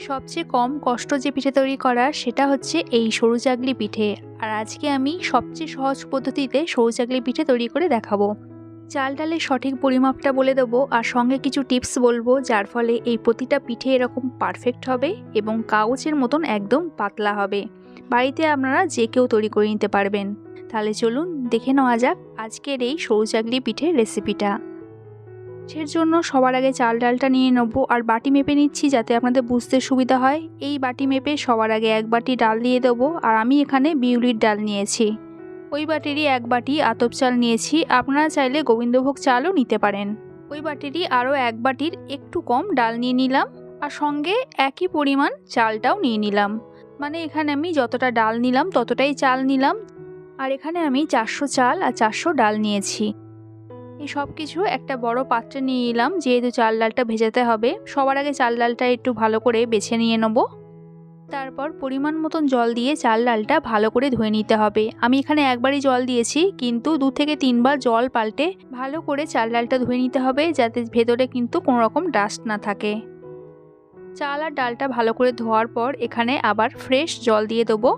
সবচেয়ে কম কষ্ট যে পিঠে তৈরি করা সেটা হচ্ছে এই সরু চাগলি পিঠে। আর আজকে আমি সবচেয়ে সহজ পদ্ধতিতে সরু চাগলি পিঠে তৈরি করে দেখাবো। চাল ডালের সঠিক পরিমাপটা বলে দেবো আর সঙ্গে কিছু টিপস বলব, যার ফলে এই প্রতিটা পিঠে এরকম পারফেক্ট হবে এবং কাগজের মতন একদম পাতলা হবে। বাড়িতে আপনারা যে কেউ তৈরি করে নিতে পারবেন। তাহলে চলুন দেখে নেওয়া যাক আজকের এই সরু চাগলি পিঠের রেসিপিটা এর জন্য সবার আগে চাল ডালটা নিয়ে নেব আর বাটি মেপে নিচ্ছি যাতে আপনাদের বুঝতে সুবিধা হয়। এই বাটি মেপে সবার আগে এক বাটি ডাল দিয়ে দেবো আর আমি এখানে বিউলির ডাল নিয়েছি। ওই বাটিরই এক বাটি আতপ চাল নিয়েছি। আপনারা চাইলে গোবিন্দভোগ চালও নিতে পারেন। ওই বাটিরই আরও এক বাটির একটু কম ডাল নিয়ে নিলাম আর সঙ্গে একই পরিমাণ চালটাও নিয়ে নিলাম। মানে এখানে আমি যতটা ডাল নিলাম ততটাই চাল নিলাম। আর এখানে আমি চারশো চাল আর চারশো ডাল নিয়েছি। এই সব কিছু একটা বড় পাত্রে নিয়ে নিলাম যেহেতু চাল ডালটা ভেজাতে হবে। সবার আগে চাল ডালটা একটু ভালো করে বেছে নিয়ে নেব। তারপর পরিমাণ মতন জল দিয়ে চাল ডালটা ভালো করে ধুয়ে নিতে হবে। আমি এখানে একবারই জল দিয়েছি, কিন্তু দু থেকে তিনবার জল পাল্টে ভালো করে চাল ডালটা ধুয়ে নিতে হবে, যাতে ভেতরে কিন্তু কোনো রকম ডাস্ট না থাকে। চাল আর ডালটা ভালো করে ধোয়ার পর এখানে আবার ফ্রেশ জল দিয়ে দেবো।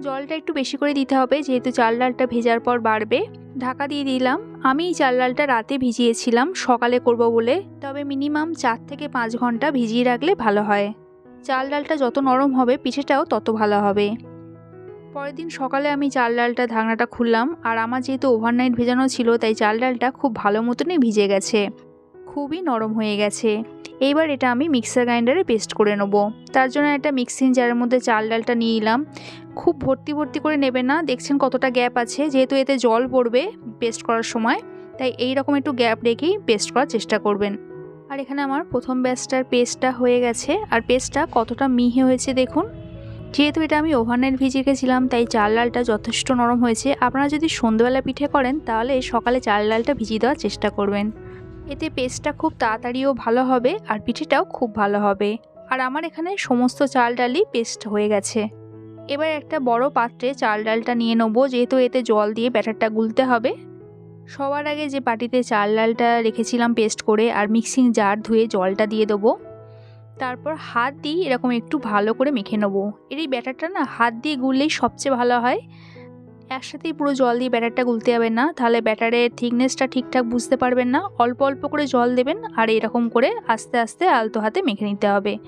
জলটা একটু বেশি করে দিতে হবে, যেহেতু চাল ডালটা ভেজার পর বাড়বে। ঢাকা দিয়ে দিলাম। আমি এই চাল ডালটা রাতে ভিজিয়েছিলাম, সকালে করব বলে। তবে মিনিমাম চার থেকে পাঁচ ঘণ্টা ভিজিয়ে রাখলে ভালো হয়। চাল ডালটা যত নরম হবে, পিঠেটাও তত ভালো হবে। পরের দিন সকালে আমি চাল ডালটা ঢাকনাটা খুললাম। আর আমার যেহেতু ওভারনাইট ভেজানো ছিল, তাই চাল ডালটা খুব ভালো মতনই ভিজে গেছে। খুবই নরম হয়ে গেছে। এইবার এটা আমি মিক্সার গ্রাইন্ডারে পেস্ট করে নেব। তার জন্য একটা মিক্সিং জারের মধ্যে চাল ডালটা নিয়ে নিলাম খুব ভর্তি ভর্তি করে নেবে না। দেখছেন কতটা গ্যাপ আছে। যেহেতু এতে জল পড়বে পেস্ট করার সময়, তাই এই রকম একটু গ্যাপ রেখেই পেস্ট করার চেষ্টা করবেন। আর এখানে আমার প্রথম ব্যাচটার পেস্টটা হয়ে গেছে। আর পেস্টটা কতটা মিহি হয়েছে দেখুন। যেহেতু এটা আমি ওভারনাইট ভিজিয়ে রেখেছিলাম, তাই চাল ডালটা যথেষ্ট নরম হয়েছে। আপনারা যদি সন্ধ্যেবেলা পিঠে করেন, তাহলে সকালে চাল ডালটা ভিজিয়ে দেওয়ার চেষ্টা করবেন। এতে পেস্টটা খুব তাড়াতাড়িও ভালো হবে আর পিঠেটাও খুব ভালো হবে। আর আমার এখানে সমস্ত চাল ডালই পেস্ট হয়ে গেছে। এবার একটা বড় পাত্রে চাল ডালটা নিয়ে নেব, যেহেতু এতে জল দিয়ে ব্যাটারটা গুলতে হবে। সবার আগে যে বাটিতে চাল ডালটা রেখেছিলাম পেস্ট করে আর মিক্সিং জার ধুয়ে জলটা দিয়ে দেবো, তারপর হাত দিয়ে এরকম একটু ভালো করে মেখে নেব। এর এই ব্যাটারটা না হাত দিয়ে গুললেই সবচেয়ে ভালো হয়। একসাথেই পুরো জল দিয়ে ব্যাটারটা গুলতে যাবেন না, তাহলে ব্যাটারের থিকনেসটা ঠিকঠাক বুঝতে পারবেন না। অল্প অল্প করে জল দেবেন আর এরকম করে আস্তে আস্তে আলতো হাতে মেখে নিতে হবে।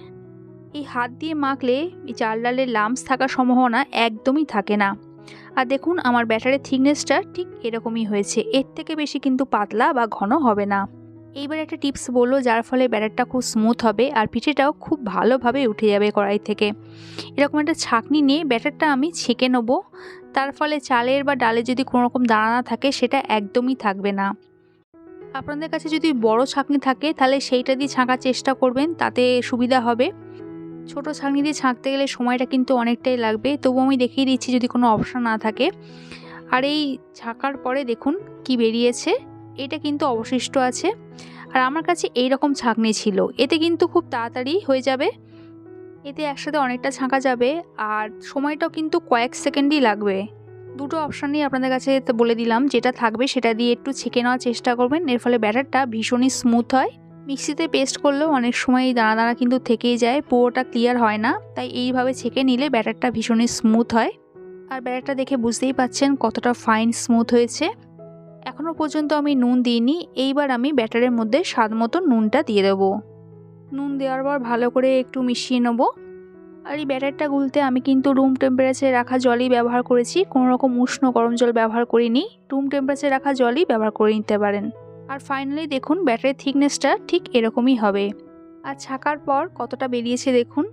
এই হাত দিয়ে মাখলে এই চাল ডালের লামস থাকার সম্ভাবনা একদমই থাকে না। আর দেখুন, আমার ব্যাটারের থিকনেসটা ঠিক এরকমই হয়েছে। এর থেকে বেশি কিন্তু পাতলা বা ঘন হবে না। এইবার একটা টিপস বলল, যার ফলে ব্যাটারটা খুব স্মুথ হবে আর পিঠেটাও খুব ভালোভাবে উঠে যাবে কড়াই থেকে। এরকম একটা ছাঁকনি নিয়ে ব্যাটারটা আমি ছেঁকে নেব। তার ফলে চালের বা ডালে যদি কোনো রকম দানা থাকে, সেটা একদমই থাকবে না। আপনাদের কাছে যদি বড় ছাঁকনি থাকে, তাহলে সেইটা দিয়ে ছাঁকার চেষ্টা করবেন, তাতে সুবিধা হবে। ছোট ছাঁকনি দিয়ে ছাঁকতে গেলে সময়টা কিন্তু অনেকটাই লাগবে। তবু আমি দেখিয়ে দিচ্ছি যদি কোনো অপশান না থাকে। আর এই ছাঁকার পরে দেখুন কি বেরিয়েছে। এটা কিন্তু অবশিষ্ট আছে। আর আমার কাছে এই রকম ছাঁকনি ছিল। এতে কিন্তু খুব তাড়াতাড়ি হয়ে যাবে। এতে একসাথে অনেকটা ছাঁকা যাবে। আর সময়টাও কিন্তু কয়েক সেকেন্ডই লাগবে। দুটো অপশানই আপনাদের কাছে বলে দিলাম। যেটা থাকবে সেটা দিয়ে একটু ছেঁকে নেওয়ার চেষ্টা করবেন। এর ফলে ব্যাটারটা ভীষণই স্মুথ হয়। মিক্সিতে পেস্ট করলেও অনেক সময় এই দানা দানা কিন্তু থেকেই যায়। পুরোটা ক্লিয়ার হয় না। তাই এইভাবে ছেঁকে নিলে ব্যাটারটা ভীষণই স্মুথ হয়। আর ব্যাটারটা দেখে বুঝতেই পাচ্ছেন কতটা ফাইন স্মুথ হয়েছে। এখনও পর্যন্ত আমি নুন দিইনি, এইবার আমি ব্যাটারের মধ্যে স্বাদ মতো নুনটা দিয়ে দেবো। নুন দেওয়ার পর ভালো করে একটু মিশিয়ে নেব। আর এই ব্যাটারটা গুলতে আমি কিন্তু রুম টেম্পারেচারে রাখা জলই ব্যবহার করেছি, কোনো রকম উষ্ণ গরম জল ব্যবহার করিনি। রুম টেম্পারেচারে রাখা জলই ব্যবহার করে নিতে পারেন। আর ফাইনালি দেখুন, ব্যাটারের থিকনেসটা ঠিক এরকমই হবে। আর ছাকার পর কতটা বেরিয়েছে দেখুন।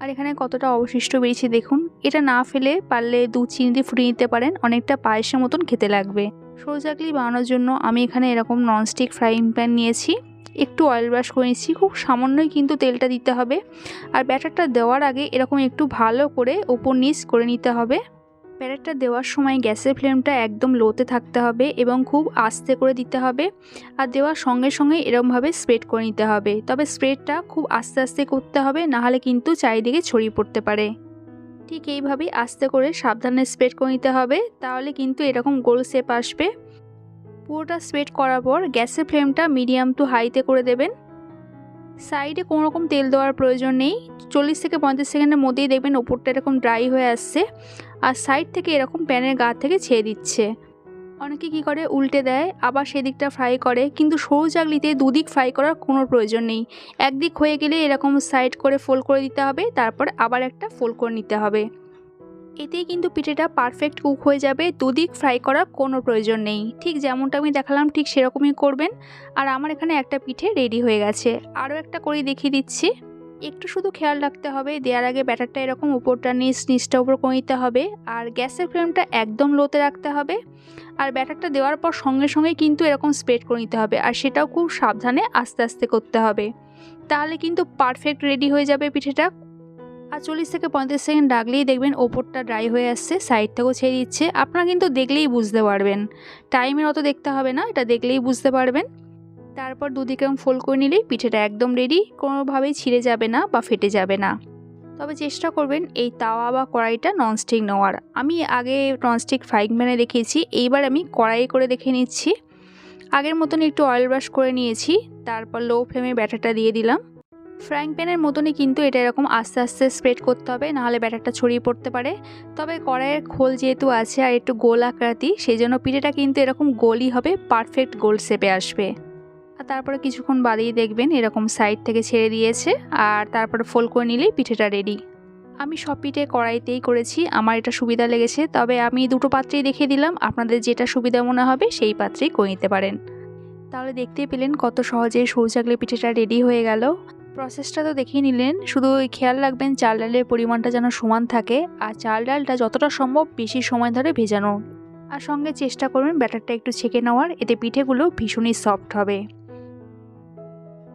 আর এখানে কতটা অবশিষ্ট বেরিয়েছে দেখুন। এটা না ফেলে পারলে দুধ চিনি দিয়ে ফুটিয়ে নিতে পারেন, অনেকটা পায়েসের মতন খেতে লাগবে। সোজাকলি বানানোর জন্য আমি এখানে এরকম ননস্টিক ফ্রাইং প্যান নিয়েছি। একটু অয়েল ব্রাশ করে নিচ্ছি, খুব সামান্যই কিন্তু তেলটা দিতে হবে। আর ব্যাটারটা দেওয়ার আগে এরকম একটু ভালো করে ওপর নিচ করে নিতে হবে। ব্যাটারটা দেওয়ার সময় গ্যাসের ফ্লেমটা একদম লোতে থাকতে হবে এবং খুব আস্তে করে দিতে হবে। আর দেওয়ার সঙ্গে সঙ্গে এরমভাবে স্প্রেড করে নিতে হবে। তবে স্প্রেডটা খুব আস্তে আস্তে করতে হবে, নাহলে কিন্তু চারিদিকে ছড়িয়ে পড়তে পারে। ঠিক এইভাবেই আস্তে করে সাবধানে স্প্রেড করে নিতে হবে, তাহলে কিন্তু এরকম গোল শেপ আসবে। পুরোটা স্প্রেড করার পর গ্যাসের ফ্লেমটা মিডিয়াম টু হাইতে করে দেবেন। সাইডে কোনো রকম তেল দেওয়ার প্রয়োজন নেই, চল্লিশ থেকে পঞ্চাশ সেকেন্ডের মধ্যেই দেখবেন ওপরটা এরকম ড্রাই হয়ে আসছে, আর সাইড থেকে এরকম প্যানের গা থেকে ছেড়ে দিচ্ছে। অনেকে কি করে, উল্টে দেয়, আবার সেদিকটা ফ্রাই করে, কিন্তু সরু চাকলিতে দুদিক ফ্রাই করার কোনো প্রয়োজন নেই। একদিক হয়ে গেলে এরকম সাইড করে ফোল্ড করে দিতে হবে, তারপর আবার একটা ফোল্ড করে নিতে হবে। এতেই কিন্তু পিঠেটা পারফেক্ট কুক হয়ে যাবে, দুদিক ফ্রাই করার কোনো প্রয়োজন নেই। ঠিক যেমনটা আমি দেখালাম, ঠিক সেরকমই করবেন। আর আমার এখানে একটা পিঠে রেডি হয়ে গেছে। আরও একটা করে দেখিয়ে দিচ্ছি। একটু শুধু খেয়াল রাখতে হবে, দেওয়ার আগে ব্যাটারটা এরকম উপরটা নিচ, নিচটা উপর করে নিতে হবে আর গ্যাসের ফ্লেমটা একদম লোতে রাখতে হবে আর ব্যাটারটা দেওয়ার পর সঙ্গে সঙ্গে কিন্তু এরকম স্প্রেড করে নিতে হবে আর সেটাও খুব সাবধানে আস্তে আস্তে করতে হবে। তাহলে কিন্তু পারফেক্ট রেডি হয়ে যাবে পিঠেটা। আর চল্লিশ থেকে পঁয়ত্রিশ সেকেন্ড রাখলেই দেখবেন ওপরটা ড্রাই হয়ে আসছে, সাইড থেকেও ছেড়ে দিচ্ছে। আপনারা কিন্তু দেখলেই বুঝতে পারবেন। টাইমের অত দেখতে হবে না, এটা দেখলেই বুঝতে পারবেন। তারপর দুদিকে ফোল্ড করে নিলেই পিঠেটা একদম রেডি কোনোভাবেই ছিঁড়ে যাবে না বা ফেটে যাবে না। তবে চেষ্টা করবেন এই তাওয়া বা কড়াইটা ননস্টিক নেওয়ার। আমি আগে ননস্টিক ফ্রাইং প্যানে দেখিয়েছি, এইবার আমি কড়াই করে দেখে নিচ্ছি। আগের মতন একটু অয়েল ব্রাশ করে নিয়েছি, তারপর লো ফ্লেমে ব্যাটারটা দিয়ে দিলাম। ফ্রাইং প্যানের মতনই কিন্তু এটা এরকম আস্তে আস্তে স্প্রেড করতে হবে, নাহলে ব্যাটারটা ছড়িয়ে পড়তে পারে। তবে কড়াইয়ের খোল যেহেতু আছে আর একটু গোল আকৃতি সেই জন্য পিঠেটা কিন্তু এরকম গোলই হবে পারফেক্ট গোল শেপে আসবে। আর তারপরে কিছুক্ষণ বাদেই দেখবেন এরকম সাইড থেকে ছেড়ে দিয়েছে আর তারপরে ফোল্ড করে নিলেই পিঠেটা রেডি আমি সব পিঠে কড়াইতেই করেছি, আমার এটা সুবিধা লেগেছে, তবে আমি দুটো পাত্রেই দেখিয়ে দিলাম, আপনাদের যেটা সুবিধা মনে হবে সেই পাত্রেই করে নিতে পারেন। তাহলে দেখতেই পেলেন কত সহজে সৌচাকলি পিঠেটা রেডি হয়ে গেল। প্রসেসটা তো দেখিয়ে নিলেন, শুধু খেয়াল রাখবেন চাল ডালের পরিমাণটা যেন সমান থাকে আর চাল ডালটা যতটা সম্ভব বেশি সময় ধরে ভেজানো। আর সঙ্গে চেষ্টা করবেন ব্যাটারটা একটু ছেঁকে নেওয়ার, এতে পিঠেগুলো ভীষণই সফট হবে।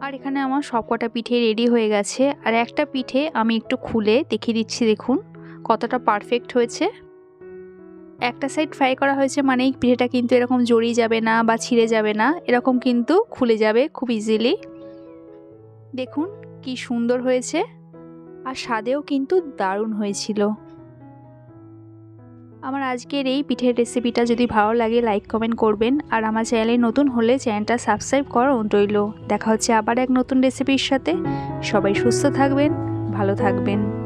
আর এখানে আমার সবকটা পিঠে রেডি হয়ে গেছে। আর একটা পিঠে আমি একটু খুলে দেখিয়ে দিচ্ছি, দেখুন কতটা পারফেক্ট হয়েছে। একটা সাইড ফ্রাই করা হয়েছে মানেই পিঠেটা কিন্তু এরকম জড়িয়ে যাবে না বা ছিঁড়ে যাবে না, এরকম কিন্তু খুলে যাবে খুব ইজিলি দেখুন কি সুন্দর হয়েছে আর স্বাদেও কিন্তু দারুণ হয়েছিল। আমার আজকের এই পিঠের রেসিপিটা যদি ভালো লাগে লাইক কমেন্ট করবেন। আর আমার চ্যানেলে নতুন হলে চ্যানেলটা সাবস্ক্রাইব করা রইল দেখা হচ্ছে আবার এক নতুন রেসিপির সাথে। সবাই সুস্থ থাকবেন, ভালো থাকবেন।